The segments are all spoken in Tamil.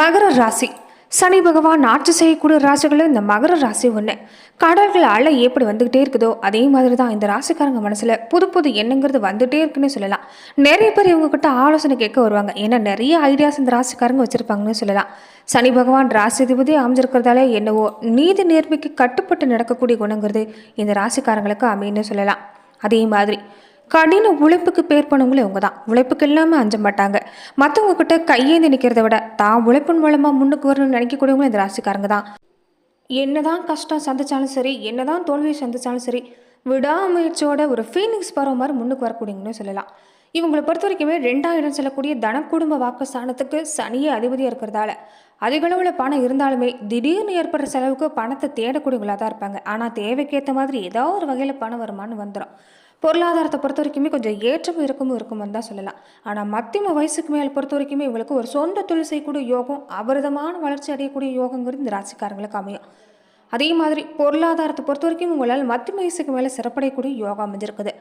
மகர ராசி. சனி பகவான் ஆட்சி செய்யக்கூடிய ராசிகளில் இந்த மகர ராசி ஒன்று கடல்கள் அலை எப்படி வந்துகிட்டே இருக்குதோ அதே மாதிரி தான் இந்த ராசிக்காரங்க மனசில் புது புது எண்ணங்கிறது வந்துகிட்டே இருக்குன்னு சொல்லலாம். நிறைய பேர் இவங்கக்கிட்ட ஆலோசனை கேட்க வருவாங்க. ஏன்னா நிறைய ஐடியாஸ் இந்த ராசிக்காரங்க வச்சுருப்பாங்கன்னு சொல்லலாம். சனி பகவான் ராசிதிபதி அமைஞ்சிருக்கிறதால என்னவோ நீதி நேர்மைக்கு கட்டுப்பட்டு நடக்கக்கூடிய குணங்கிறது இந்த ராசிக்காரங்களுக்கு அமைன்னு சொல்லலாம். அதே மாதிரி கடின உழைப்புக்கு பேர் பண்ணவங்களும் இவங்க தான். உழைப்புக்கு இல்லாமல் அஞ்ச மாட்டாங்க. மற்றவங்க கிட்ட கையேந்தி நிற்கிறத விட தான் உழைப்பின் மூலமாக முன்னுக்கு வரணும்னு நினைக்கக்கூடியவங்களும் இந்த ராசிக்காரங்க தான். என்னதான் கஷ்டம் சந்திச்சாலும் சரி என்னதான் தோல்வியை சந்திச்சாலும் சரி விடாமுயற்சியோட ஒரு ஃபீனிக்ஸ் பரவ மாதிரி முன்னுக்கு வரக்கூடியங்கன்னு சொல்லலாம். இவங்களை பொறுத்த வரைக்குமே ரெண்டாயிரம் செல்லக்கூடிய தனக்குடும்ப வாக்கு ஸ்தானத்துக்கு சனியே அதிபதியாக இருக்கிறதால அதிகளவில் பணம் இருந்தாலுமே திடீர்னு ஏற்படுற செலவுக்கு பணத்தை தேடக்கூடியவங்களாக தான் இருப்பாங்க. ஆனால் தேவைக்கேற்ற மாதிரி ஏதோ ஒரு வகையில் பணம் வருமானு வந்துடும் பொருளாதாரத்தை பொறுத்த வரைக்குமே கொஞ்சம் ஏற்றமும் இறக்கமும் இருக்கும்னு தான் சொல்லலாம். ஆனால் மத்தியம வயசுக்கு மேல் பொறுத்த வரைக்குமே இவங்களுக்கு ஒரு சொந்த தொழில் செய்யக்கூடிய யோகம் அபரிதமான வளர்ச்சி அடையக்கூடிய யோகங்கிறது இந்த ராசிக்காரங்களுக்கு அமையும். அதே மாதிரி பொருளாதாரத்தை பொறுத்த வரைக்கும் உங்களால் மத்திய வயசுக்கு மேலே சிறப்படையக்கூடிய யோகா அமைஞ்சிருக்குது.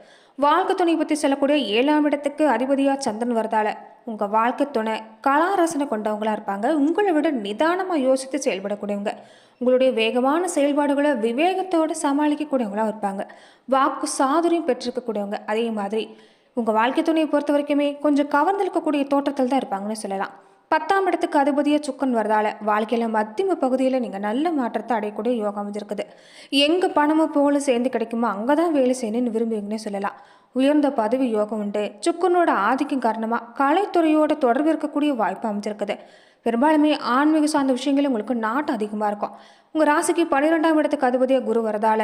வாழ்க்கை துணை பற்றி சொல்லக்கூடிய ஏழாம் இடத்துக்கு அதிபதியாக சந்திரன் வரதால உங்கள் வாழ்க்கை துணை கலாரசனை கொண்டவங்களா இருப்பாங்க. உங்களை விட நிதானமாக யோசித்து செயல்படக்கூடியவங்க. உங்களுடைய வேகமான செயல்பாடுகளை விவேகத்தோடு சமாளிக்கக்கூடியவங்களாக இருப்பாங்க. வாக்கு சாதுரியம் பெற்றிருக்கக்கூடியவங்க. அதே மாதிரி உங்கள் வாழ்க்கை துணையை பொறுத்த வரைக்குமே கொஞ்சம் கவர்ந்திருக்கக்கூடிய தோற்றத்தில் தான் இருப்பாங்கன்னு சொல்லலாம். பத்தாம் இடத்துக்கு அதிபதியாக சுக்கன் வரதால வாழ்க்கையில் மத்தியம பகுதியில் நீங்கள் நல்ல மாற்றத்தை அடையக்கூடிய யோகம் அமைஞ்சிருக்குது. எங்கே பணமும் போகலும் சேர்ந்து கிடைக்குமோ அங்கே தான் வேலை செய்யணும்னு விரும்புவீங்கன்னு சொல்லலாம். உயர்ந்த பதவி யோகம் உண்டு. சுக்கனோட ஆதிக்கம் காரணமாக கலைத்துறையோட தொடர்பு இருக்கக்கூடிய வாய்ப்பு அமைஞ்சிருக்குது. பெரும்பாலுமே ஆன்மீக சார்ந்த விஷயங்கள் உங்களுக்கு நாட்டம் அதிகமாக இருக்கும். உங்கள் ராசிக்கு பன்னிரெண்டாம் இடத்துக்கு அதிபதியாக குரு வரதால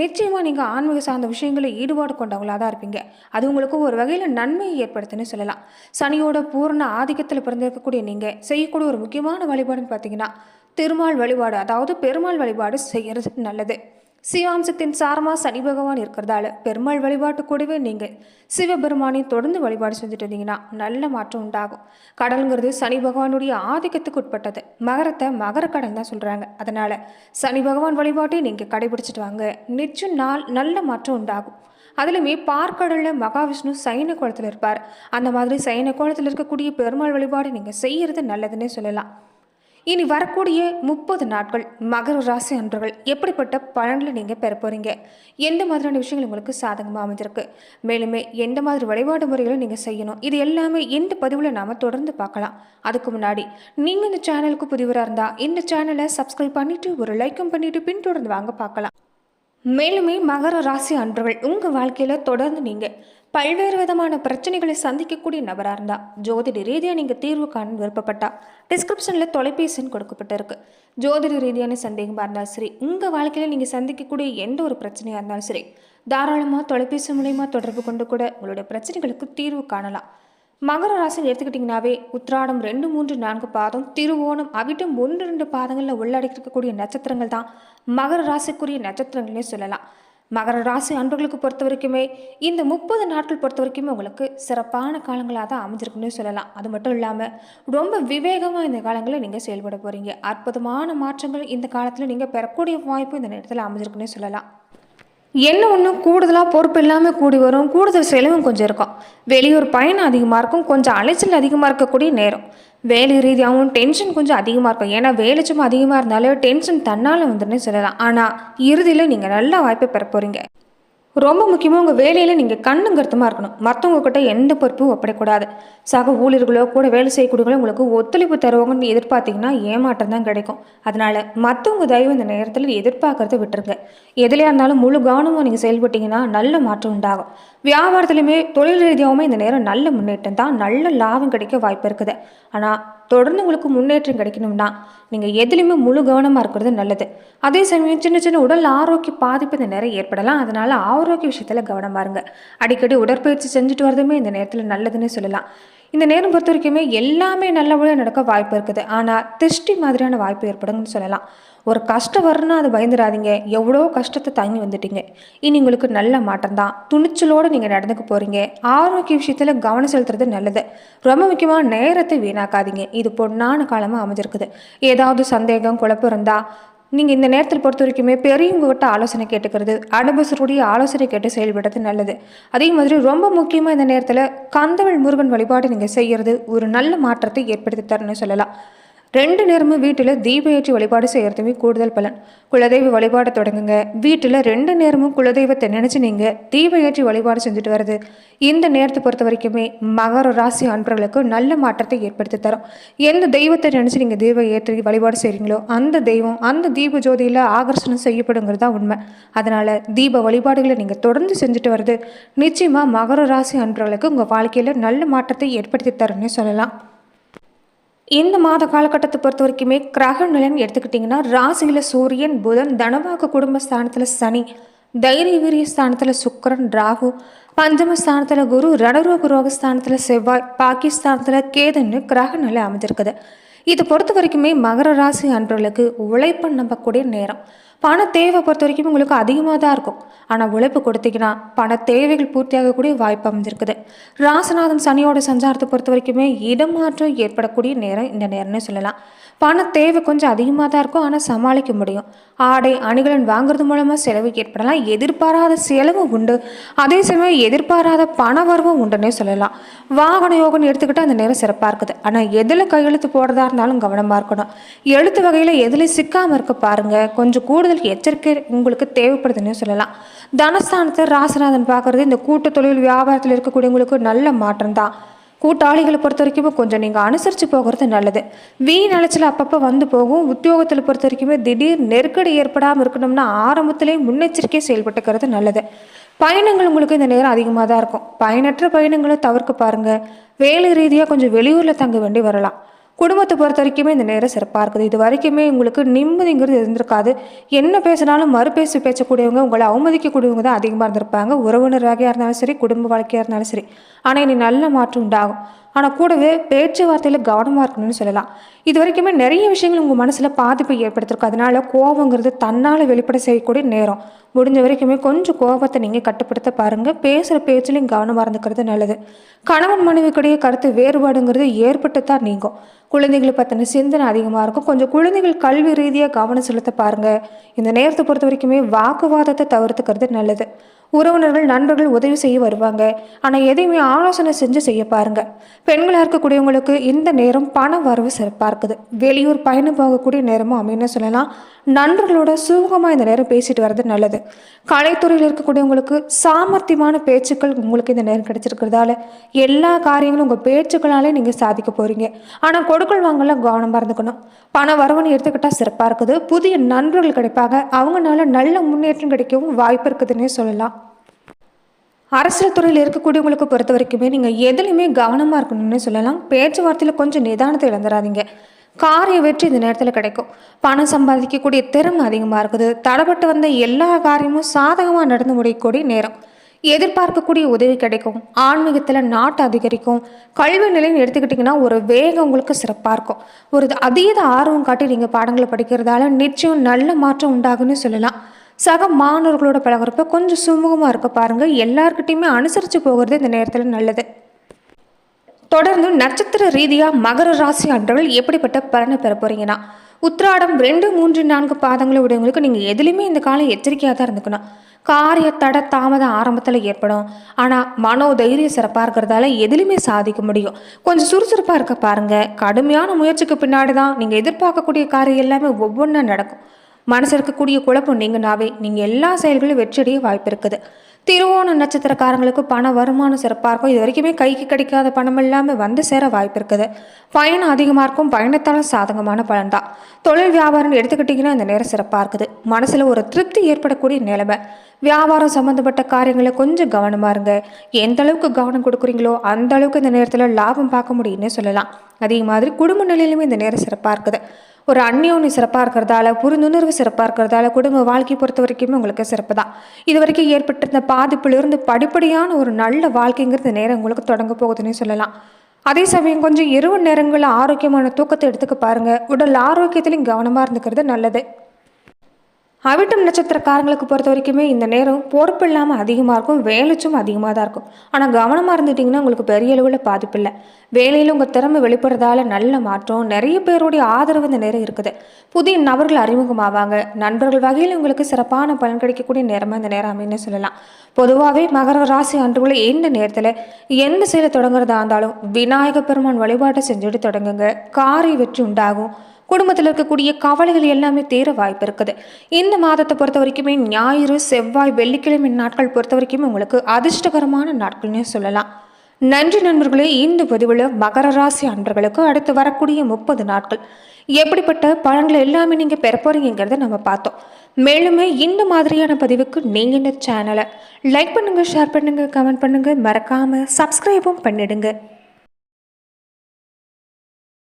நிச்சயமாக நீங்கள் ஆன்மீக சார்ந்த விஷயங்களில் ஈடுபாடு கொண்டவங்களாக தான் இருப்பீங்க. அது உங்களுக்கு ஒரு வகையில் நன்மையை ஏற்படுத்துன்னு சொல்லலாம். சனியோட பூர்ண ஆதிக்கத்தில் பிறந்திருக்கக்கூடிய நீங்கள் செய்யக்கூடிய ஒரு முக்கியமான வழிபாடுன்னு பார்த்தீங்கன்னா திருமால் வழிபாடு அதாவது பெருமாள் வழிபாடு செய்கிறது நல்லது. சிவாம்சத்தின் சாரமாக சனி பகவான் இருக்கிறதால பெருமாள் வழிபாட்டு கூடவே நீங்கள் சிவபெருமானை தொடர்ந்து வழிபாடு செஞ்சுட்டு இருந்தீங்கன்னா நல்ல மாற்றம் உண்டாகும். கடலுங்கிறது சனி பகவானுடைய ஆதிக்கத்துக்கு உட்பட்டது. மகரத்தை மகர கடல் தான் சொல்கிறாங்க அதனால் சனி பகவான் வழிபாட்டை நீங்கள் கடைபிடிச்சிட்டு வாங்க. நிச்சயம் நாள் நல்ல மாற்றம் உண்டாகும். அதுலேயுமே பார்க்கடலில் மகாவிஷ்ணு சைன கோலத்தில் இருப்பார். அந்த மாதிரி சைன கோலத்தில் இருக்கக்கூடிய பெருமாள் வழிபாடு நீங்கள் செய்கிறது நல்லதுன்னே சொல்லலாம். இனி வரக்கூடிய முப்பது நாட்கள் மகர ராசி அன்பர்கள் எப்படிப்பட்ட பலன்களை நீங்கள் பெற போகிறீங்க எந்த மாதிரியான விஷயங்கள் உங்களுக்கு சாதகமாக அமைஞ்சிருக்கு? மேலுமே எந்த மாதிரி வழிபாடு முறைகளை நீங்கள் செய்யணும்? இது எல்லாமே இந்த பதிவில் நாம் தொடர்ந்து பார்க்கலாம். அதுக்கு முன்னாடி நீங்கள் இந்த சேனலுக்கு புதிவராக இருந்தால் இந்த சேனலை சப்ஸ்கிரைப் பண்ணிவிட்டு ஒரு லைக்கும் பண்ணிவிட்டு பின்தொடர்ந்து வாங்க பார்க்கலாம். மேலுமே மகர ராசி அன்பர்கள் உங்கள் வாழ்க்கையில் தொடர்ந்து நீங்கள் பல்வேறு விதமான பிரச்சனைகளை சந்திக்கக்கூடிய நபராக இருந்தால் ஜோதிட ரீதியாக நீங்கள் தீர்வு காண விருப்பப்பட்டா டிஸ்கிரிப்ஷனில் தொலைபேசின்னு கொடுக்கப்பட்டிருக்கு. ஜோதிட ரீதியான சந்தேகமாக இருந்தாலும் சரி உங்கள் வாழ்க்கையில் நீங்கள் சந்திக்கக்கூடிய எந்த ஒரு பிரச்சனையாக இருந்தாலும் சரி தாராளமாக தொலைபேசி மூலயமா தொடர்பு கொண்டு கூட உங்களுடைய பிரச்சனைகளுக்கு தீர்வு காணலாம். மகர ராசி எடுத்துக்கிட்டிங்கனாவே உத்ராடம் ரெண்டு மூன்று நான்கு பாதம் திருவோணம் அவிட்டம் ஒன்று ரெண்டு பாதங்களில் உள்ளடக்கிருக்கக்கூடிய நட்சத்திரங்கள் தான் மகர ராசிக்குரிய நட்சத்திரங்கள்னே சொல்லலாம். மகர ராசி அன்பர்களுக்கு பொறுத்த வரைக்குமே இந்த முப்பது நாட்கள் பொறுத்த வரைக்குமே உங்களுக்கு சிறப்பான காலங்களாக தான் அமைஞ்சிருக்குன்னு சொல்லலாம். அது மட்டும் இல்லாமல் ரொம்ப விவேகமாக இந்த காலங்களில் நீங்கள் செயல்பட போகிறீங்க அற்புதமான மாற்றங்கள் இந்த காலத்தில் நீங்கள் பெறக்கூடிய வாய்ப்பு இந்த நேரத்தில் அமைஞ்சிருக்குன்னு சொல்லலாம். என்ன ஒன்றும் கூடுதலாக பொறுப்பு இல்லாமல் கூடி வரும் கூடுதல் செலவும் கொஞ்சம் இருக்கும். வெளியூர் பயணம் அதிகமாக இருக்கும் கொஞ்சம் அலைச்சல் அதிகமாக இருக்கக்கூடிய நேரம். வேலை ரீதியாகவும் டென்ஷன் கொஞ்சம் அதிகமாக இருக்கும். ஏன்னா வேலை சும்மா அதிகமாக இருந்தாலும் டென்ஷன் தன்னால் வந்துன்னு சொல்லலாம். ஆனால் இறுதியில் நீங்கள் நல்ல வாய்ப்பை பெற போகிறீங்க ரொம்ப முக்கியமாக உங்கள் வேலையில் நீங்கள் கண்ணும் கருத்துமாக இருக்கணும். மற்றவங்க கிட்ட எந்த பொறுப்பும் ஒப்படைக்கூடாது சக ஊழியர்களோ கூட வேலை செய்யக்கூடியவங்களோ உங்களுக்கு ஒத்துழைப்பு தருவாங்கன்னு எதிர்பார்த்தீங்கன்னா ஏமாற்றம் தான் கிடைக்கும். அதனால் மற்றவங்க தயவு இந்த நேரத்தில் எதிர்பார்க்கறத விட்டுருங்க. எதுலையாக இருந்தாலும் முழு கவனமாக நீங்கள் செயல்பட்டீங்கன்னா நல்ல மாற்றம் உண்டாகும். வியாபாரத்துலையுமே தொழில் ரீதியாகவுமே இந்த நேரம் நல்ல முன்னேற்றம் தான் நல்ல லாபம் கிடைக்க வாய்ப்பு இருக்குது. ஆனால் தொடர்ந்து உங்களுக்கு முன்னேற்றம் கிடைக்கணும்னா நீங்கள் எதுலேயுமே முழு கவனமாக இருக்கிறது நல்லது. அதே சமயம் சின்ன சின்ன உடல் ஆரோக்கிய பாதிப்பு இந்த நேரம் ஏற்படலாம். அதனால் ஆரோக்கிய விஷயத்தில் கவனமாக இருங்க. அடிக்கடி உடற்பயிற்சி செஞ்சுட்டு வரதுமே இந்த நேரத்தில் நல்லதுன்னு சொல்லலாம். இந்த நேரம் பொறுத்த வரைக்குமே எல்லாமே நல்லபடியாக நடக்க வாய்ப்பு இருக்குது. ஆனால் திருஷ்டி மாதிரியான வாய்ப்பு ஏற்படுங்கன்னு சொல்லலாம். ஒரு கஷ்டம் வரணும்னா அது பயந்துடாதீங்க எவ்வளோ கஷ்டத்தை தாங்கி வந்துட்டீங்க. இனி உங்களுக்கு நல்ல மாற்றம் தான். துணிச்சலோடு நீங்கள் நடந்துக்க போகிறீங்க ஆரோக்கிய விஷயத்தில் கவனம் செலுத்துறது நல்லது. ரொம்ப முக்கியமாக நேரத்தை வீணாக்காதீங்க. இது பொண்ணான காலமாக அமைஞ்சிருக்குது. ஏதாவது சந்தேகம் குழப்பம் இருந்தால் நீங்கள் இந்த நேரத்தில் பொறுத்த வரைக்குமே பெரியவங்ககிட்ட ஆலோசனை கேட்டுக்கிறது அனுபவசருடைய ஆலோசனை கேட்டு செயல்படுறது நல்லது. அதே மாதிரி ரொம்ப முக்கியமாக இந்த நேரத்தில் கந்தவள் முருகன் வழிபாடு நீங்கள் செய்கிறது ஒரு நல்ல மாற்றத்தை ஏற்படுத்தி தரணும்னு சொல்லலாம். ரெண்டு நேரமும் வீட்டில் தீப ஏற்றி வழிபாடு செய்கிறதுமே கூடுதல் பலன். குலதெய்வ வழிபாடு தொடங்குங்க. வீட்டில் ரெண்டு நேரமும் குலதெய்வத்தை நினச்சி நீங்கள் தீப ஏற்றி வழிபாடு செஞ்சுட்டு வருது இந்த நேரத்தை பொறுத்த வரைக்குமே மகர ராசி அன்பர்களுக்கு நல்ல மாற்றத்தை ஏற்படுத்தி தரும். எந்த தெய்வத்தை நினச்சி நீங்கள் தீப ஏற்றி வழிபாடு செய்கிறீங்களோ அந்த தெய்வம் அந்த தீப ஜோதியில் ஆகர்ஷணம் செய்யப்படுங்கிறது தான் உண்மை. அதனால் தீப வழிபாடுகளை நீங்கள் தொடர்ந்து செஞ்சுட்டு வருது நிச்சயமாக மகர ராசி அன்பர்களுக்கு உங்கள் வாழ்க்கையில் நல்ல மாற்றத்தை ஏற்படுத்தி தரும்னு சொல்லலாம். இந்த மாத காலகட்டத்தை பொறுத்த வரைக்குமே கிரக நிலைன்னு எடுத்துக்கிட்டிங்கன்னா ராசியில் சூரியன் புதன் தனவாக்கு குடும்ப ஸ்தானத்தில் சனி தைரிய வீரிய ஸ்தானத்தில் சுக்கரன் ராகு பஞ்சம ஸ்தானத்தில் குரு ரணரோக ரோக ஸ்தானத்தில் செவ்வாய் பாகிஸ்தானத்தில் கேதுன்னு கிரக நிலை அமைஞ்சிருக்குது. இது பொறுத்த வரைக்குமே மகர ராசி அன்பர்களுக்கு உழைப்பை நம்பக்கூடிய நேரம். பண தேவை பொறுத்த வரைக்கும் உங்களுக்கு அதிகமாக தான் இருக்கும். ஆனால் உழைப்பு கொடுத்தீங்கன்னா பண தேவைகள் பூர்த்தியாகக்கூடிய வாய்ப்பு அமைஞ்சிருக்குது ராசநாதன் சனியோட சஞ்சாரத்தை பொறுத்த வரைக்குமே இடமாற்றம் ஏற்படக்கூடிய நேரம் இந்த நேரம்னு சொல்லலாம். பண தேவை கொஞ்சம் அதிகமாக தான் இருக்கும். ஆனால் சமாளிக்க முடியும். ஆடை அணிகலன் வாங்குறது மூலமாக செலவு ஏற்படலாம். எதிர்பாராத செலவும் உண்டு. அதே சமயம் எதிர்பாராத பண வரவும் உண்டுன்னே சொல்லலாம். வாகன யோகம்னு எடுத்துக்கிட்டால் அந்த நேரம் சிறப்பாக இருக்குது. ஆனால் எதில் கையெழுத்து போடுறதா இருந்தாலும் கவனமாக இருக்கணும். எழுத்து வகையில் எதில் சிக்காமல் இருக்க பாருங்கள் கொஞ்சம் கூடுதல் எச்சரிக்கை உங்களுக்கு தேவைப்படுதுன்னு சொல்லலாம். தனஸ்தானத்தை ராசநாதன் பார்க்குறது இந்த கூட்டு தொழில் வியாபாரத்தில் இருக்கக்கூடியவங்களுக்கு நல்ல மாற்றம் தான் கூட்டாளிகளை பொறுத்த வரைக்கும் கொஞ்சம் நீங்கள் அனுசரித்து போகிறது நல்லது. வீண் அலைச்சல் அப்பப்போ வந்து போகும். உத்தியோகத்தில் பொறுத்த வரைக்குமே திடீர் நெருக்கடி ஏற்படாமல் இருக்கணும்னா ஆரம்பத்திலே முன்னெச்சரிக்கை செயல்பட்டுக்கிறது நல்லது. பயணங்கள் உங்களுக்கு இந்த நேரம் அதிகமாக தான் இருக்கும். பயனற்ற பயணங்களை தவிர்க்க பாருங்கள் வேலை ரீதியாக கொஞ்சம் வெளியூரில் தங்க வேண்டி வரலாம். குடும்பத்தை பொறுத்த வரைக்குமே இந்த நேரம் சிறப்பாக இருக்குது. இது வரைக்குமே உங்களுக்கு நிம்மதிங்கிறது இருந்திருக்காது. என்ன பேசினாலும் மறுபேசி பேசக்கூடியவங்க உங்களை அவமதிக்கக்கூடியவங்க தான் அதிகமாக இருந்திருப்பாங்க. உறவினர் வகையாக இருந்தாலும் சரி குடும்ப வாழ்க்கையாக இருந்தாலும் சரி. ஆனால் இனி நல்ல மாற்றம் உண்டாகும். ஆனால் கூடவே பேச்சுவார்த்தையில் கவனமாக இருக்கணும்னு சொல்லலாம். இது வரைக்குமே நிறைய விஷயங்கள் உங்கள் மனசில் பாதிப்பை ஏற்படுத்திருக்கும் அதனால கோபங்கிறது தன்னால் வெளிப்பட செய்யக்கூடிய நேரம். முடிஞ்ச வரைக்குமே கொஞ்சம் கோபத்தை நீங்கள் கட்டுப்படுத்த பாருங்கள் பேசுகிற பேச்சிலையும் கவனமாக இருந்துக்கிறது நல்லது. கணவன் மனைவிக்கிடையே கருத்து வேறுபாடுங்கிறது ஏற்பட்டு தான் நீங்கும். குழந்தைகளை பற்றின சிந்தனை அதிகமாக இருக்கும். கொஞ்சம் குழந்தைகள் கல்வி ரீதியாக கவனம் செலுத்த பாருங்கள் இந்த நேரத்தை பொறுத்த வரைக்குமே வாக்குவாதத்தை தவிர்த்துக்கிறது நல்லது. உறவினர்கள் நண்பர்கள் உதவி செய்ய வருவாங்க. ஆனால் எதையுமே ஆலோசனை செஞ்சு செய்ய பாருங்க. பெண்களாக இருக்கக்கூடியவங்களுக்கு இந்த நேரம் பண வரவு சிறப்பாக இருக்குது. வெளியூர் பயணம் போகக்கூடிய நேரமும் அப்படின்னு சொல்லலாம். நண்பர்களோட சுகமாக இந்த நேரம் பேசிட்டு வர்றது நல்லது. கலைத்துறையில் இருக்கக்கூடியவங்களுக்கு சாமர்த்தியமான பேச்சுக்கள் உங்களுக்கு இந்த நேரம் கிடைச்சிருக்கிறதால எல்லா காரியங்களும் உங்கள் பேச்சுக்களாலே நீங்கள் சாதிக்க போகிறீங்க ஆனால் கொடுக்கல் வாங்கல கவனமாக இருந்துக்கணும். பண வரவுன்னு எடுத்துக்கிட்டால் சிறப்பாக இருக்குது. புதிய நண்பர்கள் கிடைப்பாங்க. அவங்கனால நல்ல முன்னேற்றம் கிடைக்கவும் வாய்ப்பு இருக்குதுன்னே சொல்லலாம். அரசியல் துறையில் இருக்கக்கூடியவங்களுக்கு பொறுத்த வரைக்குமே நீங்கள் எதுலையுமே கவனமாக இருக்கணும்னு சொல்லலாம். பேச்சுவார்த்தையில் கொஞ்சம் நிதானத்தை இழந்துடாதீங்க காரிய வெற்றி இந்த நேரத்தில் கிடைக்கும். பணம் சம்பாதிக்கக்கூடிய திறமை அதிகமாக இருக்குது. தடைப்பட்டு வந்த எல்லா காரியமும் சாதகமாக நடந்து முடியக்கூடிய நேரம். எதிர்பார்க்கக்கூடிய உதவி கிடைக்கும். ஆன்மீகத்தில் நாட்டு அதிகரிக்கும். கல்வி நிலைன்னு எடுத்துக்கிட்டிங்கன்னா ஒரு வேகம் உங்களுக்கு சிறப்பாக இருக்கும். ஒரு அதீத ஆர்வம் காட்டி நீங்கள் பாடங்களை படிக்கிறதால நிச்சயம் நல்ல மாற்றம் உண்டாகுன்னு சொல்லலாம். சக மாணவர்களோட பழகிறப்ப கொஞ்சம் சுமூகமாக இருக்க பாருங்கள் எல்லாருக்கிட்டையுமே அனுசரித்து போகிறது இந்த நேரத்தில் நல்லது. தொடர்ந்து நட்சத்திர ரீதியாக மகர ராசி அன்றவர்கள் எப்படிப்பட்ட பலனை பெற போகிறீங்கன்னா உத்ராடம் ரெண்டு மூன்று நான்கு பாதங்களை உடையவங்களுக்கு நீங்கள் எதுலேயுமே இந்த காலம் எச்சரிக்கையாக தான் இருந்துக்கணும். காரிய தட தாமதம் ஆரம்பத்தில் ஏற்படும். ஆனால் மனோ தைரியம் சிறப்பாக இருக்கிறதால எதுலையுமே சாதிக்க முடியும். கொஞ்சம் சுறுசுறுப்பாக இருக்க பாருங்கள் கடுமையான முயற்சிக்கு பின்னாடி தான் நீங்கள் எதிர்பார்க்கக்கூடிய காரியம் எல்லாமே ஒவ்வொன்றா நடக்கும். மனசு இருக்கக்கூடிய குழப்பம் நீங்கனாவே நீங்கள் எல்லா செயல்களும் வெற்றியடைய வாய்ப்பு இருக்குது திருவோண நட்சத்திரக்காரங்களுக்கு பண வருமானம் சிறப்பாக இருக்கும். இது வரைக்குமே கைக்கு கிடைக்காத பணம் இல்லாமல் வந்து சேர வாய்ப்பு இருக்குது பயணம் அதிகமாக இருக்கும். பயணத்தாலும் சாதகமான பலன் தான். தொழில் வியாபாரம் எடுத்துக்கிட்டிங்கன்னா இந்த நேரம் சிறப்பாக இருக்குது. மனசில் ஒரு திருப்தி ஏற்படக்கூடிய நிலைமை. வியாபாரம் சம்மந்தப்பட்ட காரியங்களை கொஞ்சம் கவனமாக இருங்க. எந்த அளவுக்கு கவனம் கொடுக்குறீங்களோ அந்த அளவுக்கு இந்த நேரத்தில் லாபம் பார்க்க முடியும்னு சொல்லலாம். அதே மாதிரி குடும்ப நிலையிலுமே இந்த நேரம் சிறப்பாக இருக்குது. ஒரு அந்யோனி சிறப்பாக இருக்கிறதால புரிந்துணர்வு சிறப்பாக இருக்கிறதால குடும்ப வாழ்க்கை பொறுத்த வரைக்குமே உங்களுக்கு சிறப்பு தான் இது வரைக்கும் ஏற்பட்டிருந்த பாதிப்பிலிருந்து படிப்படியான ஒரு நல்ல வாழ்க்கைங்கிறது நேரம் உங்களுக்கு தொடங்க போகுதுன்னு சொல்லலாம். அதே சமயம் கொஞ்சம் இரவு நேரங்களில் ஆரோக்கியமான தூக்கத்தை எடுத்துக்க பாருங்கள் உடல் ஆரோக்கியத்திலையும் கவனமாக இருந்துக்கிறது நல்லது. அவிட்டம் நட்சத்திரக்காரங்களுக்கு பொறுத்த வரைக்குமே இந்த நேரம் பொறுப்பு இல்லாமல் அதிகமாக இருக்கும் வேலைச்சும் அதிகமாக தான் இருக்கும். ஆனால் கவனமாக இருந்துட்டிங்கன்னா உங்களுக்கு பெரிய அளவில் பாதிப்பு இல்லை. வேலையில் உங்கள் திறமை வெளிப்படுறதால நல்ல மாற்றம் நிறைய பேருடைய ஆதரவு இந்த நேரம் இருக்குது. புதிய நபர்கள் அறிமுகமாவாங்க. நண்பர்கள் வகையில் உங்களுக்கு சிறப்பான பலன் கிடைக்கக்கூடிய நேரமாக இந்த நேரம் அமைன்னு சொல்லலாம். பொதுவாகவே மகர ராசி அன்றுகளை எந்த நேரத்தில் எந்த செயலை தொடங்குறதா இருந்தாலும் விநாயக பெருமான் வழிபாட்டை செஞ்சுட்டு தொடங்குங்க. காரை வெற்றி உண்டாகும். குடும்பத்தில் இருக்கக்கூடிய கவலைகள் எல்லாமே தீர வாய்ப்பு இருக்குது. இந்த மாதத்தை பொறுத்த வரைக்குமே ஞாயிறு செவ்வாய் வெள்ளிக்கிழமை நாட்கள் பொறுத்த வரைக்குமே உங்களுக்கு அதிர்ஷ்டகரமான நாட்கள்னே சொல்லலாம். நன்றி நண்பர்களே இந்த பதிவில் மகர ராசி அன்பர்களுக்கு அடுத்து வரக்கூடிய முப்பது நாட்கள். எப்படிப்பட்ட பழங்களை எல்லாமே நீங்கள் பெற போறீங்கிறத நம்ம பார்த்தோம். மேலுமே இந்த மாதிரியான பதிவுக்கு நீங்கள் இந்த சேனலை லைக் பண்ணுங்கள் ஷேர் பண்ணுங்கள் கமெண்ட் பண்ணுங்கள் மறக்காமல் சப்ஸ்கிரைபும் பண்ணிடுங்க.